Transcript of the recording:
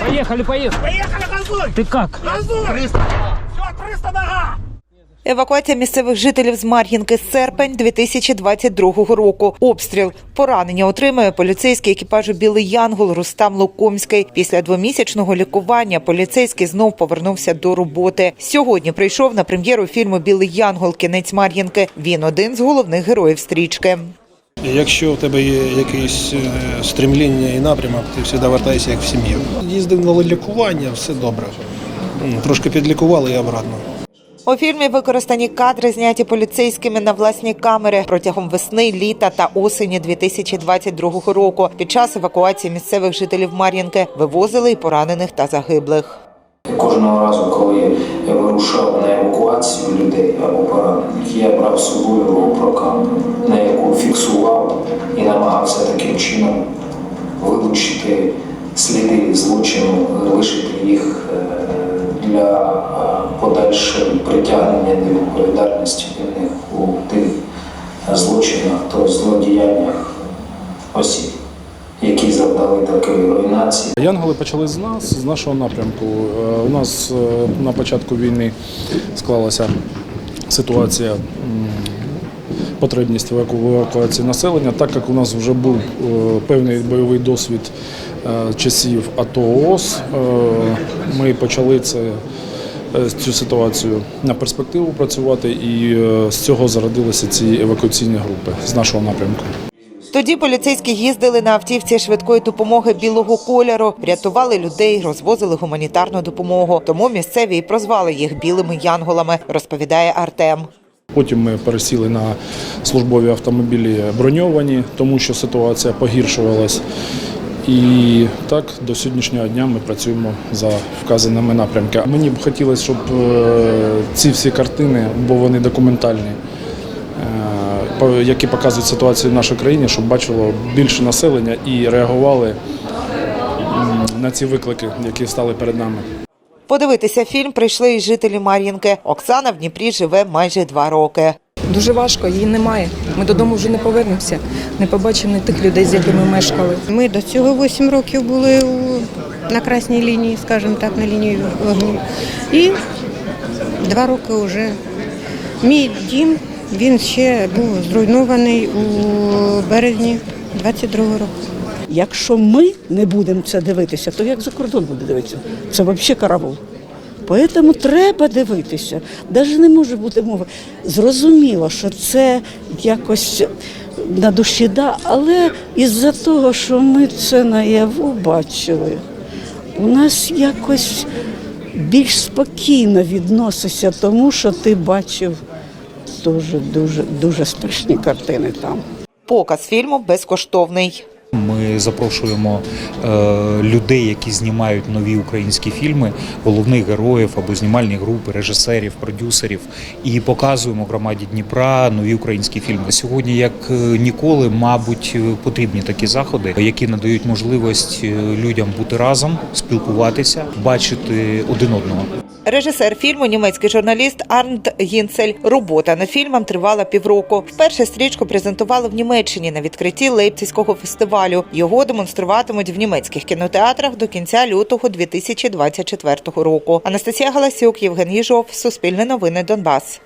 Поехали, поехали. Поехали, газуй! Ты как? Газуй! 300! Все, 300 нога! Евакуація місцевих жителів з Мар'їнки з серпень 2022 року. Обстріл. Поранення отримує поліцейський екіпажу Білий Янгол Рустам Лукомський. Після двомісячного лікування поліцейський знов повернувся до роботи. Сьогодні прийшов на прем'єру фільму Білий Янгол. Кінець Мар'їнки. Він один з головних героїв стрічки. Якщо у тебе є якесь е, стремління і напрямок, ти завжди вертаєшся як в сім'ю. Їздив на лікування, все добре. Трошки підлікували і обратно. У фільмі використані кадри, зняті поліцейськими на власні камери протягом весни, літа та осені 2022 року. Під час евакуації місцевих жителів Мар'їнки вивозили й поранених та загиблих. Кожного разу, коли я вирушав на евакуацію людей або поранених, я брав з собою GoPro на яку фіксував і намагався таким чином вилучити сліди злочину, лишити їх е, для е, подальшого притягнення до відповідальності винних у тих злочинах та злодіяннях осіб, завдали такої руйнації. Янголи почали з нас, з нашого напрямку. Е, У нас е, на початку війни склалася ситуація. Потребність в евакуації населення, так як у нас вже був е, певний бойовий досвід часів АТО ООС, ми почали це, цю ситуацію на перспективу працювати, і з цього зародилися ці евакуаційні групи з нашого напрямку. Тоді поліцейські їздили на автівці швидкої допомоги білого кольору, рятували людей, розвозили гуманітарну допомогу. Тому місцеві і прозвали їх білими янголами, розповідає Артем. Потім ми пересіли на службові автомобілі броньовані, тому що ситуація погіршувалась. І так до сьогоднішнього дня ми працюємо за вказаними напрямками. Мені б хотілося, щоб е, ці всі картини, бо вони документальні, е, які показують ситуацію в нашій країні, щоб бачило більше населення і реагували на ці виклики, які стали перед нами. Подивитися фільм прийшли і жителі Мар'їнки. Оксана в Дніпрі живе майже два роки. Дуже важко, її немає. Ми додому вже не повернемося, не побачимо тих людей, з якими мешкали. Ми до цього 8 років були на красній лінії, скажімо так, на лінії вогню. І два роки вже. Мій дім він ще був зруйнований у березні 22-го року. Якщо ми не будемо це дивитися, то як за кордон буде дивитися? Це взагалі каравул. Тому треба дивитися. Навіть не може бути мови. Зрозуміло, що це якось на душі, да, але із-за того, що ми це наяву бачили, у нас якось більш спокійно відноситься тому, що ти бачив дуже дуже дуже страшні картини там. Показ фільму безкоштовний. Ми запрошуємо е, людей, які знімають нові українські фільми, головних героїв або знімальні групи, режисерів, продюсерів, і показуємо громаді Дніпра нові українські фільми. Сьогодні, як е, ніколи, мабуть, е, потрібні такі заходи, які надають можливість людям бути разом, спілкуватися, бачити один одного. Режисер фільму, німецький журналіст Арнт Гінцель. Робота над фільмом тривала півроку. Вперше стрічку презентували в Німеччині на відкритті Лейпцизького фестивалю. Його демонструватимуть в німецьких кінотеатрах до кінця лютого 2024 року. Анастасія Галасюк, Євген Їжов, Суспільне новини Донбас.